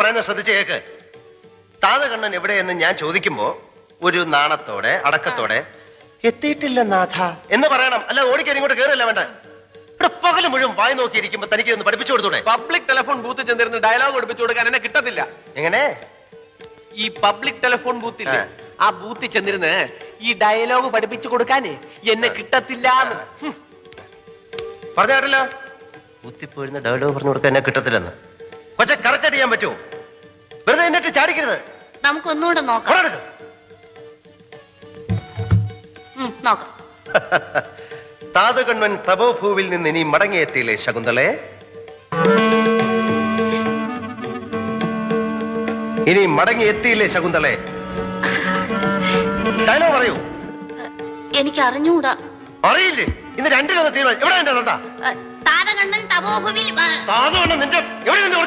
പറയുന്നത് ശ്രദ്ധിച്ച് കേക്ക്. താതകണ്ണൻ എവിടെയെന്ന് ഞാൻ ചോദിക്കുമ്പോ ഒരു നാണത്തോടെ അടക്കത്തോടെ എത്തിയിട്ടില്ല നാഥ. എന്ന് പറയണം. അല്ല ഓടിക്കാൻ ഇങ്ങോട്ട് കേറില്ല വേണ്ട? ഇവിടെ പകൽ മുഴുവൻ വായി നോക്കിയിരിക്കുമ്പോ തനിക്ക് ഒന്ന് പഠിപ്പിച്ചു കൊടുത്തൂടെ? പബ്ലിക് ടെലിഫോൺ ബൂത്ത് ചെന്നിരുന്ന് ഡയലോഗ് പഠിപ്പിച്ചു കൊടുക്കാൻ എന്നെ കിട്ടത്തില്ല. എങ്ങനെ? ഈ പബ്ലിക് ടെലിഫോൺ ബൂത്തിൽ ആ. ബൂത്തിൽ ചെന്നിരുന്ന് ഈ ഡയലോഗ് പഠിപ്പിച്ചു കൊടുക്കാനേ എന്നെ കിട്ടത്തില്ല പറഞ്ഞാട്ടില്ല ബൂത്തിൽ പോയിരുന്ന ഡയലോഗ് പറഞ്ഞു കൊടുക്കാൻ എന്നെ കിട്ടത്തില്ലെന്ന്. പക്ഷെ കറക്റ്റ് ചെയ്യാൻ പറ്റുമോ? വെറുതെ എന്നിട്ട് ചാടിക്കരുത്. നമുക്ക് ഒന്നുകൂടെ നോക്കാം. ഫോൺ എടുക്ക്. ഉം, നോക്കാം. താതകണ്വൻ തപോഭൂവിൽ നിന്ന് ഇനി മടങ്ങിയെത്തിയില്ലേ ശകുന്തളെ? ഇനി മടങ്ങിയെത്തിയില്ലേ ശകുന്തളെ? ഡയലോഗ് പറയൂ. എനിക്ക് അറിഞ്ഞൂടാ അറിയില്ലേ? ഇന്ന് രണ്ടിലൊന്ന് തീരുമാനം എവിടെ എന്റെ തന്ത താരകണ്ണൻ തപോഭുവിൽ താതകണ്ണൻ നിന്റെ എവിടെ നിന്റെ